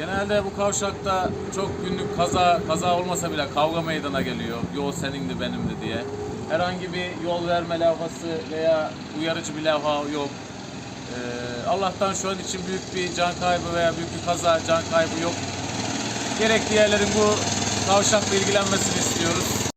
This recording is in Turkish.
Genelde bu kavşakta çok günlük kaza kaza olmasa bile kavga meydana geliyor. Yol senindi benimdi diye. Herhangi bir yol verme levhası veya uyarıcı bir levha yok. Ee, Allah'tan şu an için büyük bir can kaybı veya büyük bir kaza, can kaybı yok. Gerekli yerlerin bu kavşakla ilgilenmesini istiyoruz.